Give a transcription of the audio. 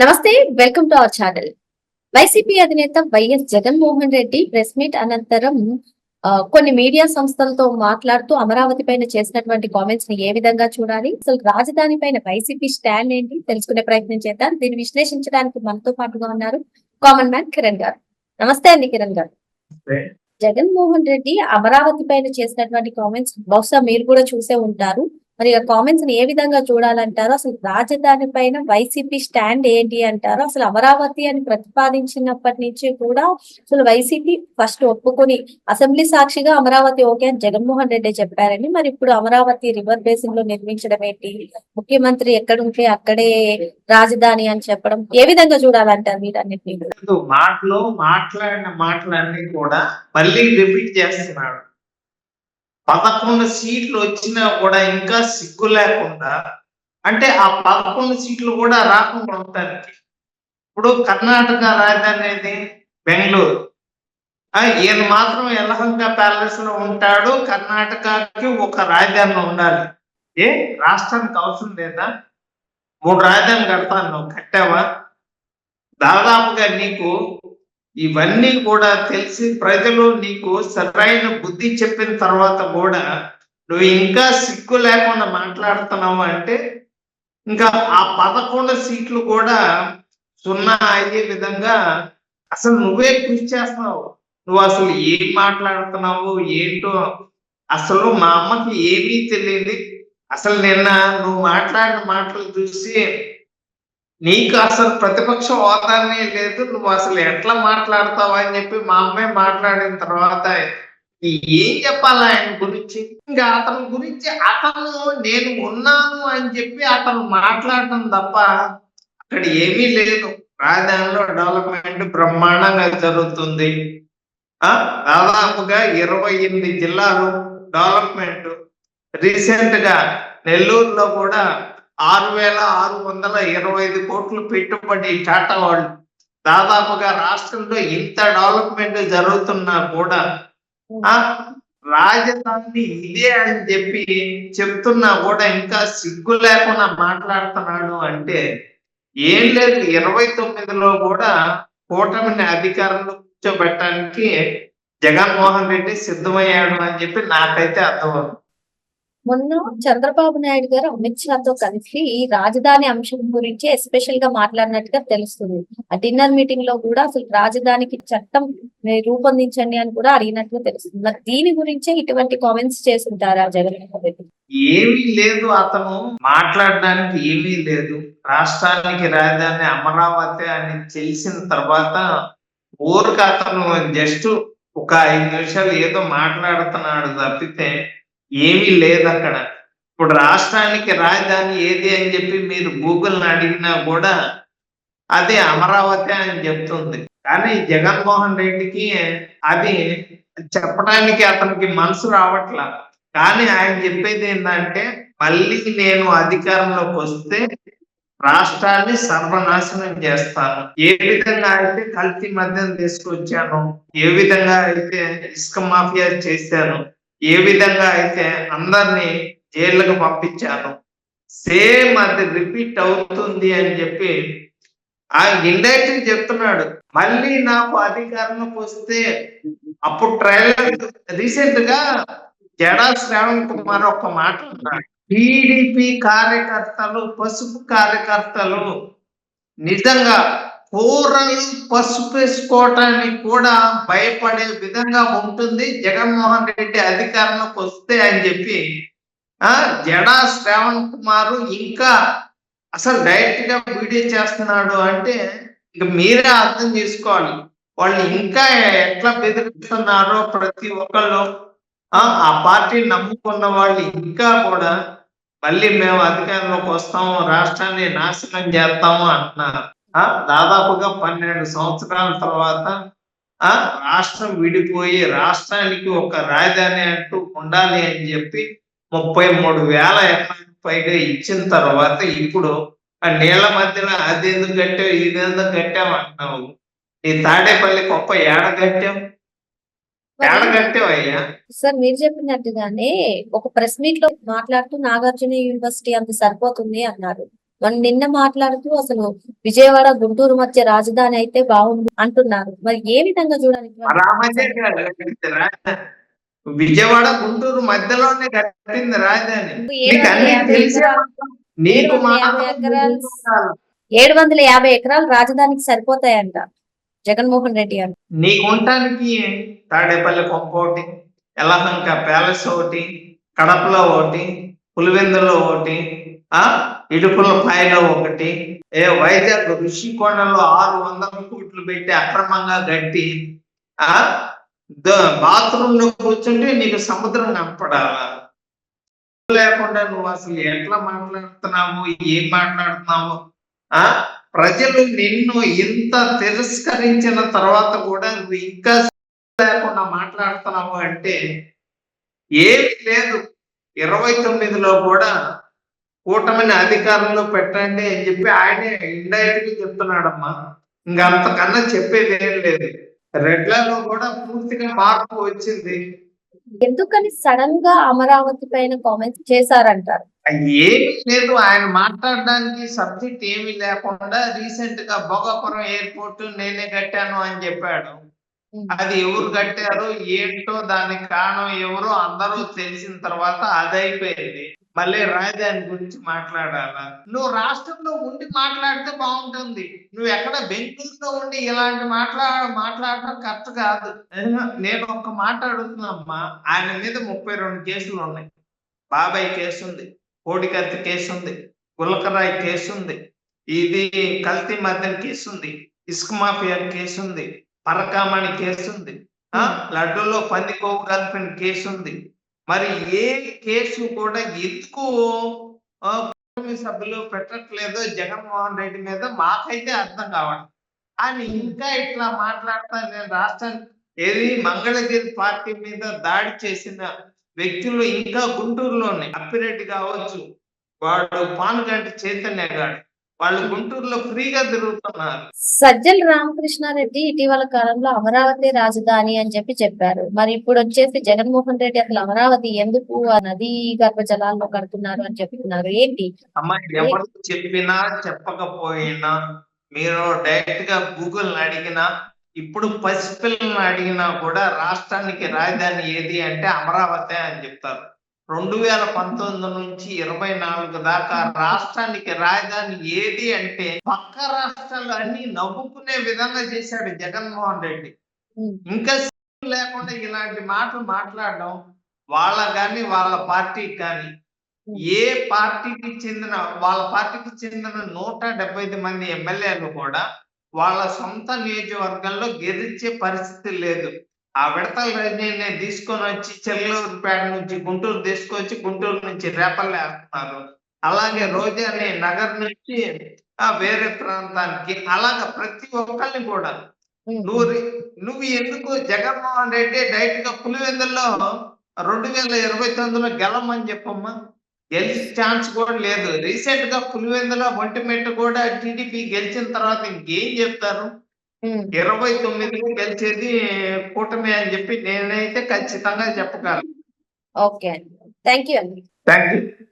నమస్తే welcome to our channel. YCP అధినేత YS Jaganmohan Reddy press meet అనంతరం కొన్ని మీడియా సంస్థలతో మాట్లాడుతూ అమరావతి పైన చేసినటువంటి కామెంట్స్ని ఏ విధంగా చూడాలి అసలు రాజధాని పైన వైసీపీ స్టాండ్ ఏంటి తెలుసుకునే ప్రయత్నం చేద్దాం. దీన్ని విశ్లేషించడానికి మనతో పాటుగా ఉన్నారు కామన్ మ్యాన్ కిరణ్ గారు. నమస్తే అండి కిరణ్ గారు. జగన్మోహన్ రెడ్డి అమరావతి పైన చేసినటువంటి కామెంట్స్ బహుశా మీరు కూడా చూసే ఉంటారు. మరి ఆ కామెంట్స్ని ఏ విధంగా చూడాలంటారు? అసలు రాజధాని పైన వైసీపీ స్టాండ్ ఏంటి అంటారు? అసలు అమరావతి అని ప్రతిపాదించినప్పటి నుంచి కూడా అసలు వైసీపీ ఫస్ట్ ఒప్పుకొని అసెంబ్లీ సాక్షిగా అమరావతి ఓకే అని జగన్మోహన్ రెడ్డి చెప్పారని మరి ఇప్పుడు అమరావతి రివర్ బేసిన్లో నిర్మించడం ఏంటి? ముఖ్యమంత్రి ఎక్కడుంటే అక్కడే రాజధాని అని చెప్పడం ఏ విధంగా చూడాలంటారు వీటన్నిటిని మాటలు మాట్లాడిన మాటలన్నీ కూడా మళ్ళీ రిపీట్ చేస్తున్నాడు పదకొండు సీట్లు వచ్చినా కూడా ఇంకా సిగ్గు లేకుండా అంటే ఆ పదకొండు సీట్లు కూడా రాకుండా ఉండటానికి. ఇప్పుడు కర్ణాటక రాజధాని అనేది బెంగళూరు. ఆ, ఈయన మాత్రం యలహంక ప్యాలెస్లో ఉంటాడు. కర్ణాటకకి ఒక రాజధాని ఉండాలి. ఏ? రాష్ట్రానికి అవసరం లేదా? మూడు రాజధాని కడతాను. నువ్వు కట్టావా? దాదాపుగా నీకు ఇవన్నీ కూడా తెలిసి ప్రజలు నీకు సరైన బుద్ధి చెప్పిన తర్వాత కూడా నువ్వు ఇంకా సిగ్గు లేకుండా మాట్లాడుతున్నావు అంటే ఇంకా ఆ పదకొండు సీట్లు కూడా సున్నా అయ్యే విధంగా అసలు నువ్వే కృషి చేస్తున్నావు. నువ్వు అసలు ఏం మాట్లాడుతున్నావు? ఏంటో అసలు మా అమ్మకి ఏమీ తెలియదు. అసలు నిన్న నువ్వు మాట్లాడిన మాటలు చూసి నీకు అసలు ప్రతిపక్ష హోదానే లేదు. నువ్వు అసలు ఎట్లా మాట్లాడతావు అని చెప్పి మా అమ్మాయి మాట్లాడిన తర్వాత ఏం చెప్పాలి ఆయన గురించి? ఇంకా అతని గురించి అతను నేను ఉన్నాను అని చెప్పి అతను మాట్లాడటం తప్ప అక్కడ ఏమీ లేదు. రాజధానిలో డెవలప్మెంట్ బ్రహ్మాండంగా జరుగుతుంది. ఆ? దాదాపుగా ఇరవై ఎనిమిది జిల్లాలు డెవలప్మెంట్. రీసెంట్గా నెల్లూరులో కూడా ఆరు వేల ఆరు వందల ఇరవై ఐదు కోట్లు పెట్టుబడి టాటా వాళ్ళు దాదాపుగా రాష్ట్రంలో ఇంత డెవలప్మెంట్ జరుగుతున్నా కూడా ఆ రాజధాని ఇదే అని చెప్పి చెప్తున్నా కూడా ఇంకా సిగ్గు లేకుండా మాట్లాడుతున్నాడు అంటే ఏం లేదు ఇరవై తొమ్మిదిలో కూడా కూటమిని అధికారంలో కూర్చోబెట్టడానికి జగన్మోహన్ రెడ్డి సిద్ధమయ్యాడు అని చెప్పి నాకైతే అర్థమవుతుంది. మొన్న చంద్రబాబు నాయుడు గారు అమిత్ షాతో కలిసి ఈ రాజధాని అంశం గురించి ఎస్పెషల్గా మాట్లాడినట్టుగా తెలుస్తుంది. ఆ డిన్నర్ మీటింగ్లో కూడా అసలు రాజధానికి చట్టం రూపొందించండి అని కూడా అడిగినట్టుగా తెలుస్తుంది. మరి దీని గురించే ఇటువంటి కామెంట్స్ చేస్తుంటారా జగన్మోహన్ రెడ్డి? ఏమీ లేదు అతను మాట్లాడడానికి ఏమీ లేదు. రాష్ట్రానికి రాజధాని అమరావతి అని తెలిసిన తర్వాత ఊరికి అతను జస్ట్ ఒక ఐదు నిమిషాలు ఏదో మాట్లాడుతున్నాడు తప్పితే ఏమీ లేదు అక్కడ ఇప్పుడు రాష్ట్రానికి రాజధాని ఏది అని చెప్పి మీరు గూగుల్ని అడిగినా కూడా అది అమరావతి అని చెప్తుంది. కానీ జగన్మోహన్ రెడ్డికి అది చెప్పడానికి అతనికి మనసు రావట్లా. కానీ ఆయన చెప్పేది ఏంటంటే మళ్ళీ నేను అధికారంలోకి వస్తే రాష్ట్రాన్ని సర్వనాశనం చేస్తాను. ఏ విధంగా అయితే కల్తీ మద్యం తీసుకొచ్చాను ఏ విధంగా అయితే ఇసుక మాఫియా చేశాను ఏ విధంగా అయితే అందరినీ జైళ్ళకు పంపించాను సేమ్ అది రిపీట్ అవుతుంది అని చెప్పి ఆ ఇండైరెక్ట్ చెప్తున్నాడు. మళ్ళీ నాకు అధికారంలోకి వస్తే అప్పుడు ట్రైలర్ రీసెంట్గా జడా శ్రావణ్ కుమార్ ఒక మాట అన్నాడు. టీడీపీ కార్యకర్తలు పసుపు కార్యకర్తలు నిజంగా కూరలు పసుపు వేసుకోవటానికి కూడా భయపడే విధంగా ఉంటుంది. జగన్మోహన్ రెడ్డి అధికారంలోకి వస్తే అని చెప్పి ఆ జడా శ్రావణ్ కుమార్ ఇంకా అసలు డైరెక్ట్గా వీడియో చేస్తున్నాడు అంటే ఇక మీరే అర్థం చేసుకోవాలి. వాళ్ళు ఇంకా ఎట్లా బెదిరిస్తున్నారో ప్రతి ఒక్కళ్ళు ఆ పార్టీ నమ్ముకున్న వాళ్ళు ఇంకా కూడా మళ్ళీ మేము అధికారంలోకి వస్తాము రాష్ట్రాన్ని నాశనం చేస్తాము అంటున్నారు. దాదాపుగా పన్నెండు సంవత్సరాల తర్వాత ఆ రాష్ట్రం విడిపోయి రాష్ట్రానికి ఒక రాజధాని అంటూ ఉండాలి అని చెప్పి ముప్పై మూడు వేల ఎకరాలకు పైగా ఇచ్చిన తర్వాత ఇప్పుడు ఆ నీళ్ళ మధ్యన అది ఎందుకు కట్టావు ఇది ఎందుకు కట్టావు అంటున్నావు. ఈ తాడేపల్లి గొప్ప ఏడ కట్టావు? సార్ మీరు చెప్పినట్టుగానే ఒక ప్రెస్ మీట్లో మాట్లాడుతూ నాగార్జున యూనివర్సిటీ అంత సరిపోతుంది అన్నారు. మనం నిన్న మాట్లాడుతూ అసలు విజయవాడ గుంటూరు మధ్య రాజధాని అయితే బాగుంది అంటున్నారు. మరి ఏ విధంగా చూడాలి? గారు విజయవాడ గుంటూరు మధ్యలోనే కట్టింది రాజధాని. ఏడు వందల యాభై ఎకరాలు. రాజధానికి సరిపోతాయంట. జగన్మోహన్ రెడ్డి అంట నీకు ఉండటానికి తాడేపల్లి కొంప ఒకటి ఎలహంక ప్యాలెస్ ఒకటి కడపలో ఒకటి పులివెందులో ఒకటి ఆ? ఇడుపుల పైన ఒకటి. ఏ వైజాగ్ ఋషికొండలో ఆరు వందల కోట్లు పెట్టి అక్రమంగా గట్టి ఆ? బాత్రూమ్లో కూర్చుంటే నీకు సముద్రం కనపడాలా? లేకుండా నువ్వు అసలు ఎట్లా మాట్లాడుతున్నావు? ఏం మాట్లాడుతున్నావు? ఆ? ప్రజలు నిన్ను ఇంత తిరస్కరించిన తర్వాత కూడా నువ్వు ఇంకా లేకుండా మాట్లాడుతున్నావు అంటే ఏమి లేదు. ఇరవై తొమ్మిదిలో కూడా కూటమిని అధికారంలో పెట్టండి అని చెప్పి ఆయనే ఇండైరెక్ట్గా చెప్తున్నాడమ్మా. ఇంకా అంతకన్నా చెప్పేది ఏం లేదు. రెడ్లలో కూడా పూర్తిగా మార్పు వచ్చింది. ఎందుకని సడన్గా అమరావతి పైన కామెంట్స్ చేశారంటారు? ఏమి లేదు ఆయన మాట్లాడడానికి సబ్జెక్ట్ ఏమీ లేకుండా రీసెంట్గా భోగాపురం ఎయిర్పోర్ట్ నేనే కట్టాను అని చెప్పాడు. అది ఎవరు కట్టారు ఏంటో దానికి కారణం ఎవరో అందరూ తెలిసిన తర్వాత అది అయిపోయింది మళ్ళీ రాజధాని గురించి మాట్లాడాలా? నువ్వు రాష్ట్రంలో ఉండి మాట్లాడితే బాగుంటుంది. నువ్వు ఎక్కడ బెంగళూరులో ఉండి ఇలాంటి మాట్లాడ మాట్లాడటం కరెక్ట్ కాదు. నేను ఒక మాట అడుగుతున్నమ్మా ఆయన మీద ముప్పై రెండు కేసులు ఉన్నాయి. బాబాయ్ కేసు ఉంది కోడికత్తి కేసు ఉంది గులకరాయి కేసు ఉంది ఇది కల్తీ మద్దెన కేసు ఉంది ఇసుక మాఫియా కేసు ఉంది పరకామణి కేసు ఉంది లడ్డూలో పంది కలిపిన కేసు ఉంది మరి ఏ కేసు కూడా ఎందుకు కుటుంబ సభ్యులు పెట్టట్లేదు జగన్మోహన్ రెడ్డి మీద మాకైతే అర్థం కావాలి అని ఇంకా ఇట్లా మాట్లాడతా నేను రాష్ట్రానికి ఏది మంగళగిరి పార్టీ మీద దాడి చేసిన వ్యక్తులు ఇంకా గుంటూరులోనే. అప్పిరెడ్డి కావచ్చు వాడు పానుగంటి చైతన్య గాడు వాళ్ళు గుంటూరులో ఫ్రీగా తిరుగుతున్నారు. సజ్జల రామకృష్ణారెడ్డి ఇటీవల కాలంలో అమరావతి రాజధాని అని చెప్పి చెప్పారు. మరి ఇప్పుడు వచ్చేసి జగన్మోహన్ రెడ్డి అసలు అమరావతి ఎందుకు ఆ నదీ గర్భ జలాల్లో కడుతున్నారు అని చెప్తున్నారు. ఏంటి? అమ్మ ఎవరు చెప్పినా చెప్పకపోయినా మీరు డైరెక్ట్గా గూగుల్ అడిగినా ఇప్పుడు పసిపిల్లల్ని అడిగినా కూడా రాష్ట్రానికి రాజధాని ఏది అంటే అమరావతి అని చెప్తారు. రెండు వేల పంతొమ్మిది నుంచి ఇరవై నాలుగు దాకా రాష్ట్రానికి రాజధాని ఏది అంటే పక్క రాష్ట్రాలు అన్ని నవ్వుకునే విధంగా చేశాడు జగన్మోహన్ రెడ్డి. ఇంకా లేకుండా ఇలాంటి మాటలు మాట్లాడడం వాళ్ళ కానీ వాళ్ళ పార్టీకి కానీ ఏ పార్టీకి చెందిన వాళ్ళ పార్టీకి చెందిన నూట డెబ్బై ఐదు మంది ఎమ్మెల్యేలు కూడా వాళ్ళ సొంత నియోజకవర్గంలో గెలిచే పరిస్థితి లేదు. ఆ విడతల రజనీని తీసుకొని వచ్చి చెల్లూరుపేట నుంచి గుంటూరు తీసుకొచ్చి గుంటూరు నుంచి రేపల్లి వేస్తున్నారు. అలాగే రోజాని నగర్ నుంచి ఆ వేరే ప్రాంతానికి అలాగ ప్రతి ఒక్కరిని కూడా. నువ్వు నువ్వు ఎందుకు జగన్మోహన్ రెడ్డి డైరెక్ట్గా పులివెందుల్లో రెండు వేల ఇరవై తొమ్మిదిలో గెలమని చెప్పమ్మా? గెలిచే ఛాన్స్ కూడా లేదు. రీసెంట్గా పులివెందులో ఒంటిమిట్ట కూడా టీడీపీ గెలిచిన తర్వాత ఇంకేం చెప్తారు. ఇరవై తొమ్మిదిలో గెలిచేది కూటమి అని చెప్పి నేనైతే ఖచ్చితంగా చెప్పగలను. ఓకే అండి. థ్యాంక్ యూ అండి. Thank you